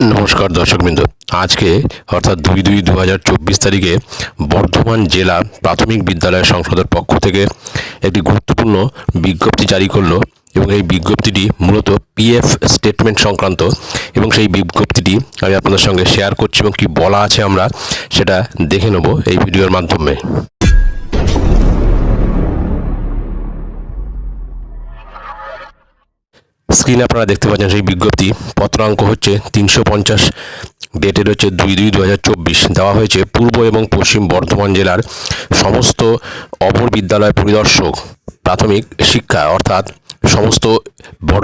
নমস্কার দর্শকবৃন্দ। আজকে অর্থাৎ দুই দুই দু হাজার চব্বিশ তারিখে বর্ধমান জেলা প্রাথমিক বিদ্যালয় সংসদের পক্ষ থেকে একটি গুরুত্বপূর্ণ বিজ্ঞপ্তি জারি করল এবং এই বিজ্ঞপ্তিটি মূলত পিএফ স্টেটমেন্ট সংক্রান্ত এবং সেই বিজ্ঞপ্তিটি আমি আপনাদের সঙ্গে শেয়ার করছি এবং কি বলা আছে আমরা সেটা দেখে নেব এই ভিডিওর মাধ্যমে। স্ক্রিনে আপনারা দেখতে পাচ্ছেন সেই বিজ্ঞপ্তি। পত্রাঙ্ক হচ্ছে তিনশো পঞ্চাশ ডেটের হচ্ছে দুই দুই দু হাজার চব্বিশ। দেওয়া হয়েছে পূর্ব এবং পশ্চিম বর্ধমান জেলার সমস্ত অপর বিদ্যালয় পরিদর্শক প্রাথমিক শিক্ষা, অর্থাৎ সমস্ত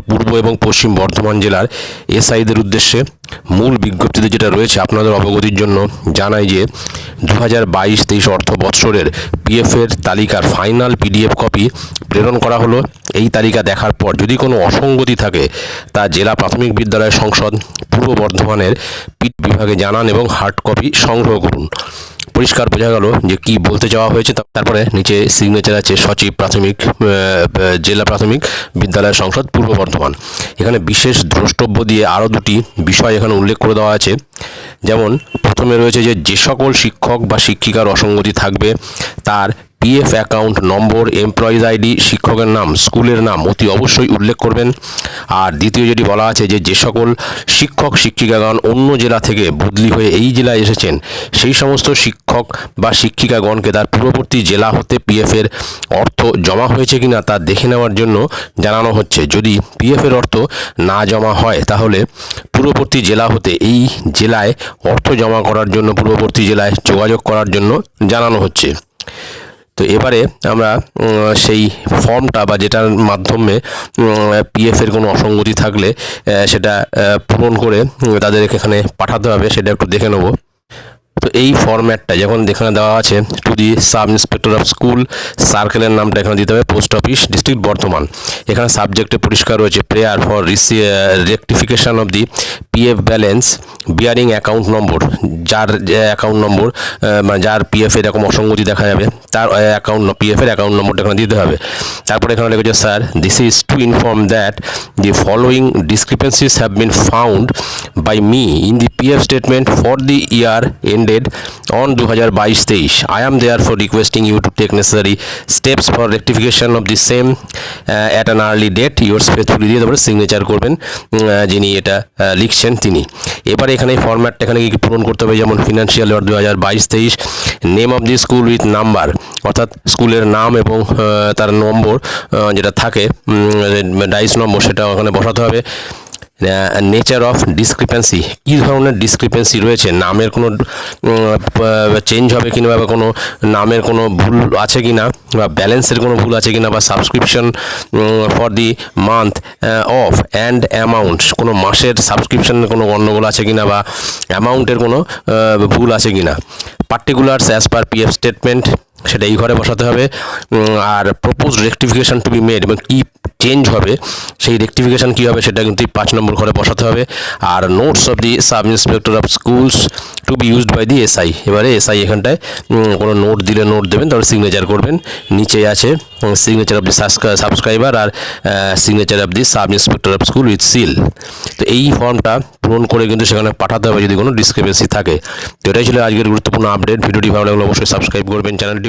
পূর্ব এবং পশ্চিম বর্ধমান জেলার এসআইদের উদ্দেশ্যে মূল বিজ্ঞপ্তিতে যেটা রয়েছে আপনাদের অবগতির জন্য জানাই যে দু হাজার বাইশ তেইশ অর্থ বৎসরের পিএফের তালিকার ফাইনাল পিডিএফ কপি প্রেরণ করা হলো। এই তালিকা দেখার পর যদি কোনো অসঙ্গতি থাকে, তা জেলা প্রাথমিক বিদ্যালয় সংসদ, পূর্ব বর্ধমানের পিট বিভাগে জানান এবং হার্ড কপি সংগ্রহ করুন। পরিষ্কার বোঝা গেল যে কি বলতে চাওয়া হয়েছে। তারপরে নিচে সিগনেচার আছে সচিব প্রাথমিক জেলা প্রাথমিক বিদ্যালয় সংসদ, পূর্ব বর্ধমান। এখানে বিশেষ দ্রষ্টব্য দিয়ে আরও দুটি বিষয় এখানে উল্লেখ করে দেওয়া আছে। যেমন, প্রথমে রয়েছে যে যে সকল শিক্ষক বা শিক্ষিকার অসঙ্গতি থাকবে, তার পিএফ অ্যাকাউন্ট নম্বর এমপ্লয়িজ আইডি, শিক্ষকের নাম, স্কুলের নাম অতি অবশ্যই উল্লেখ করবেন। আর দ্বিতীয় যেটি বলা আছে যে যে সকল শিক্ষক, শিক্ষিকাগণ অন্য জেলা থেকে বদলি হয়ে এই জেলায় এসেছেন, সেই সমস্ত শিক্ষক বা শিক্ষিকাগণকে তার পূর্ববর্তী জেলা হতে পিএফ এর অর্থ জমা হয়েছে কিনা তা দেখে নেওয়ার জন্য জানানো হচ্ছে। যদি পিএফ এর অর্থ না জমা হয়, তাহলে পূর্ববর্তী জেলা হতে এই জেলায় অর্থ জমা করার জন্য, পূর্ববর্তী জেলায় যোগাযোগ করার জন্য জানানো হচ্ছে। তো এবারে আমরা সেই ফর্মটা বা যেটার মাধ্যমে পিএফের কোনো অসঙ্গতি থাকলে সেটা পূরণ করে তাদের এখানে পাঠাতে হবে, সেটা একটু দেখে নেব। তো এই ফরম্যাটটা যখন এখানে দেওয়া আছে to the sub inspector of school সার্কেলের নামটা এখানে দিতে হবে পোস্ট অফিস ডিস্ট্রিক্ট বর্ধমান এখানে সাবজেক্টে পরিষ্কার রয়েছে prayer for রিসি rectification of the PF balance bearing account number যার অ্যাকাউন্ট নম্বর মানে যার পিএফ এরকম অসঙ্গতি দেখা যাবে, তার অ্যাকাউন্ট পিএফ এর অ্যাকাউন্ট নম্বরটা এখানে দিতে হবে। তারপরে এখানে লিখেছে sir this is to inform that the following discrepancies have been found by me in the PF statement for the year ended on 2022-23. I am therefore requesting you to take necessary steps for rectification of the same uh, at an early date. Yours faithfully দিয়ে তারপরে signature করবেন যিনি এটা লিখছেন তিনি এবারে এখানে ফরম্যাটটা এখানে কি পূরণ করতে হবে যেমন ফিনান্সিয়াল ইয়ার দু হাজার বাইশ তেইশ name of the school with number অর্থাৎ স্কুলের নাম এবং তার নম্বর যেটা থাকে ডাইস নম্বর সেটা ওখানে বসাতে হবে নেচার অফ ডিসক্রিপেন্সি কী ধরনের ডিসক্রিপেন্সি রয়েছে? নামের কোনো চেঞ্জ হবে কিনা বা কোনো, নামের কোনো ভুল আছে কি না বা ব্যালেন্সের কোনো ভুল আছে কি না বা subscription for the month of and amount কোনো মাসের সাবস্ক্রিপশনের কোনো গণ্ডগোল আছে কি না বা অ্যামাউন্টের কোনো ভুল আছে কি না particulars as per PF statement সেটা এই ঘরে বসাতে হবে। আর propose rectification to be made এবং কী চেঞ্জ হবে, সেই রেকটিফিকেশন কী হবে সেটা কিন্তু পাঁচ নম্বর ঘরে বসাতে হবে। আর notes of the sub inspector of schools to be used by the SI এবারে এসআই এখানটায় কোনো নোট দিলে নোট দেবেন, তারপরে সিগনেচার করবেন। নিচে আছে signature of the subscriber R signature of the sub inspector of school with seal তো এই ফর্মটা পূরণ করে কিন্তু সেখানে পাঠাতে হবে যদি কোনো ডিসক্রিপেন্সি থাকে। তো এটাই ছিল আজকের গুরুত্বপূর্ণ আপডেট ভিডিওটি ভালো লাগলে অবশ্যই সাবস্ক্রাইব করবেন চ্যানেলটি